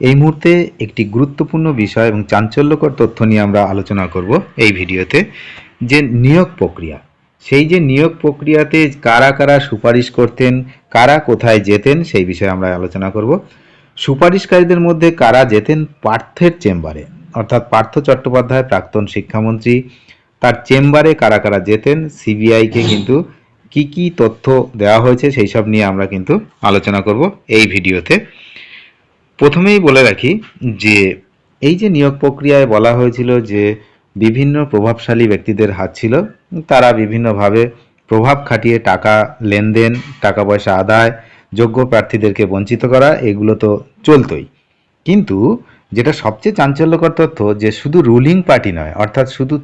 এই মুহূর্তে একটি গুরুত্বপূর্ণ বিষয় এবং চাঞ্চল্যকর তথ্য নিয়ে আমরা আলোচনা করব এই ভিডিওতে, যে নিয়োগ প্রক্রিয়া। সেই যে নিয়োগ প্রক্রিয়াতে কারা কারা সুপারিশ করতেন, কারা কোথায় যেতেন, সেই বিষয়ে আমরা আলোচনা করব। সুপারিশকারীদের মধ্যে কারা যেতেন পার্থের চেম্বারে, অর্থাৎ পার্থ চট্টোপাধ্যায়, প্রাক্তন শিক্ষামন্ত্রী, তার চেম্বারে কারা কারা যেতেন, সিবিআইকে কিন্তু কি কি তথ্য দেওয়া হয়েছে, সেই সব নিয়ে আমরা কিন্তু আলোচনা করব এই ভিডিওতে। প্রথমেই বলে রাখি যে এই যে নিয়োগ প্রক্রিয়ায় বলা হয়েছিল যে বিভিন্ন প্রভাবশালী ব্যক্তিদের হাত ছিল, তারা বিভিন্নভাবে প্রভাব খাটিয়ে টাকা লেনদেন, টাকা পয়সা আদায়, যোগ্য প্রার্থীদেরকে বঞ্চিত করা, এগুলো তো চলতই। কিন্তু যেটা সবচেয়ে চাঞ্চল্যকর তথ্য যে শুধু রুলিং পার্টি নয়, অর্থাৎ শুধু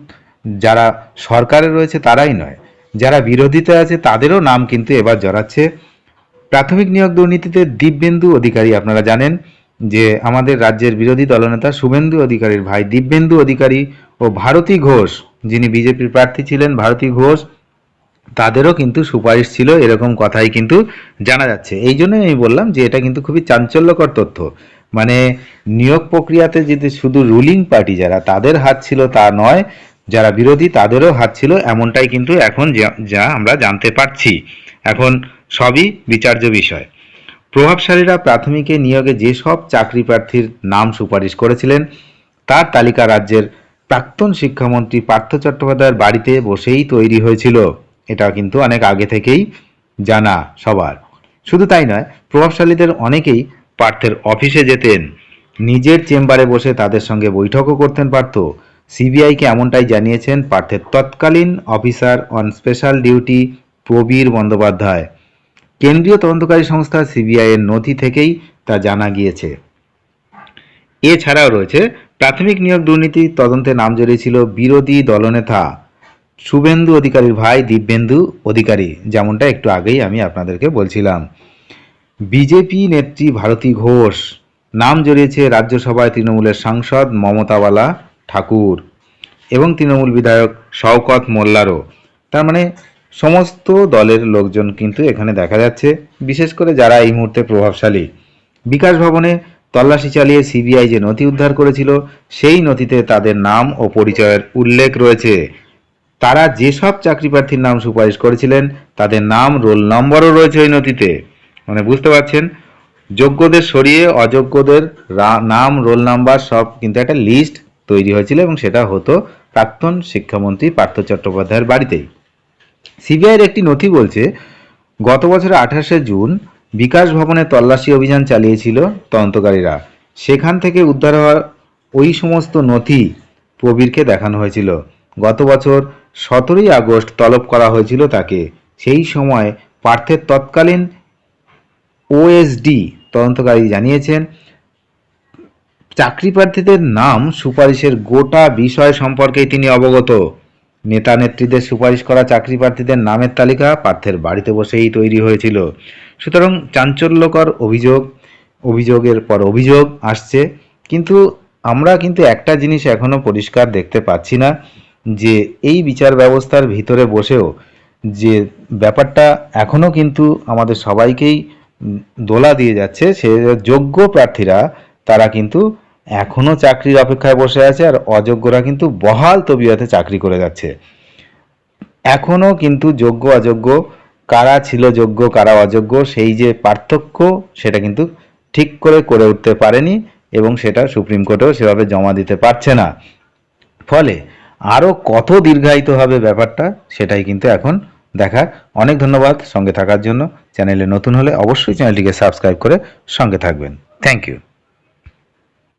যারা সরকারে রয়েছে তারাই নয়, যারা বিরোধীতে আছে তাদেরও নাম কিন্তু এবার জড়াচ্ছে। প্রাথমিক নিয়োগ দুর্নীতিতে দিব্যেন্দু অধিকারী আপনারা জানেন যে আমাদের রাজ্যের বিরোধী দলনেতা শুভেন্দু অধিকারীর ভাই দিব্যেন্দু অধিকারী ও ভারতী ঘোষ, যিনি বিজেপির প্রার্থী ছিলেন, ভারতী ঘোষ, তাদেরও কিন্তু সুপারিশ ছিল, এরকম কথাই কিন্তু জানা যাচ্ছে। এই জন্যই আমি বললাম যে এটা কিন্তু খুবই চাঞ্চল্যকর তথ্য। মানে নিয়োগ প্রক্রিয়াতে যদি শুধু রুলিং পার্টি যারা, তাদের হাত ছিল তা নয়, যারা বিরোধী তাদেরও হাত ছিল, এমনটাই কিন্তু এখন যা- আমরা জানতে পারছি। এখন সবই বিচার্য বিষয়। প্রভাবশালীরা প্রাথমিকে নিয়োগে যেসব চাকরি প্রার্থীর নাম সুপারিশ করেছিলেন, তার তালিকা রাজ্যের প্রাক্তন শিক্ষামন্ত্রী পার্থ চট্টোপাধ্যায়ের বাড়িতে বসেই তৈরি হয়েছিল। এটা কিন্তু অনেক আগে থেকেই জানা সবার। শুধু তাই নয়, প্রভাবশালীদের অনেকেই পার্থের অফিসে যেতেন। নিজের চেম্বারে বসে তাদের সঙ্গে বৈঠকও করতেন পার্থ। সিবিআইকে এমনটাই জানিয়েছেন পার্থের তৎকালীন officer on special duty Prabir Bandyopadhyay. কেন্দ্রীয় তদন্তকারী সংস্থা সিবিআই এর নথি থেকেই তা জানা গিয়েছে। এছাড়াও রয়েছে, প্রাথমিক নিয়োগ দুর্নীতি তদন্তে নাম জড়িয়েছিল বিরোধী দলনেতা শুভেন্দু অধিকারীর ভাই দিব্যেন্দু অধিকারী, যেমনটা একটু আগেই আমি আপনাদেরকে বলছিলাম। বিজেপি নেত্রী ভারতী ঘোষ, নাম জড়িয়েছে রাজ্যসভায় তৃণমূলের সাংসদ মমতাওয়ালা ঠাকুর এবং তৃণমূল বিধায়ক শওকত মোল্লারও। তার মানে সমস্ত দলের লোকজন কিন্তু এখানে দেখা যাচ্ছে, বিশেষ করে যারা এই মুহূর্তে প্রভাবশালী। বিকাশ ভবনে তল্লাশি চালিয়ে সিবিআই যে নথি উদ্ধার করেছিল, সেই নথিতে তাদের নাম ও পরিচয়ের উল্লেখ রয়েছে। তারা যেসব চাকরি প্রার্থীর নাম সুপারিশ করেছিলেন, তাদের নাম, রোল নম্বরও রয়েছে ওই নথিতে। মানে বুঝতে পারছেন? যোগ্যদের সরিয়ে অযোগ্যদের নাম, রোল নাম্বার সব কিন্তু একটা লিস্ট তৈরি হয়েছিল এবং সেটা হতো প্রাক্তন শিক্ষামন্ত্রী পার্থ চট্টোপাধ্যায়ের বাড়িতেই। সিবিআইয়ের একটি নথি বলছে, গত বছরের আঠাশে জুন বিকাশ ভবনে তল্লাশি অভিযান চালিয়েছিল তদন্তকারীরা। সেখান থেকে উদ্ধার হওয়া ওই সমস্ত নথি প্রবীরকে দেখানো হয়েছিল। গত বছর সতেরোই আগস্ট তলব করা হয়েছিল তাকে। সেই সময় পার্থের তৎকালীন ওএসডি তদন্তকারী জানিয়েছেন, চাকরি প্রার্থীদের নাম সুপারিশের গোটা বিষয় সম্পর্কেই তিনি অবগত। নেতা নেত্রীদের সুপারিশ করা চাকরি প্রার্থীদের নামের তালিকা পার্থের বাড়িতে বসেই তৈরি হয়েছিল। সুতরাং চাঞ্চল্যকর অভিযোগ, অভিযোগের পর অভিযোগ আসছে। কিন্তু আমরা কিন্তু একটা জিনিস এখনও পরিষ্কার দেখতে পাচ্ছি না, যে এই বিচার ব্যবস্থার ভিতরে বসেও যে ব্যাপারটা এখনও কিন্তু আমাদের সবাইকেই দোলা দিয়ে যাচ্ছে, সে যোগ্য প্রার্থীরা, তারা কিন্তু এখনও চাকরির অপেক্ষায় বসে আছে আর অযোগ্যরা কিন্তু বহাল তবিয়তে চাকরি করে যাচ্ছে। এখনও কিন্তু যোগ্য, অযোগ্য, কারা ছিল যোগ্য, কারা অযোগ্য, সেই যে পার্থক্য সেটা কিন্তু ঠিক করে করে উঠতে পারেনি এবং সেটা সুপ্রিম কোর্টেও সেভাবে জমা দিতে পারছে না। ফলে আরও কত দীর্ঘায়িত হবে ব্যাপারটা সেটাই কিন্তু এখন দেখার। অনেক ধন্যবাদ সঙ্গে থাকার জন্য। চ্যানেলে নতুন হলে অবশ্যই চ্যানেলটিকে সাবস্ক্রাইব করে সঙ্গে থাকবেন। Thank you.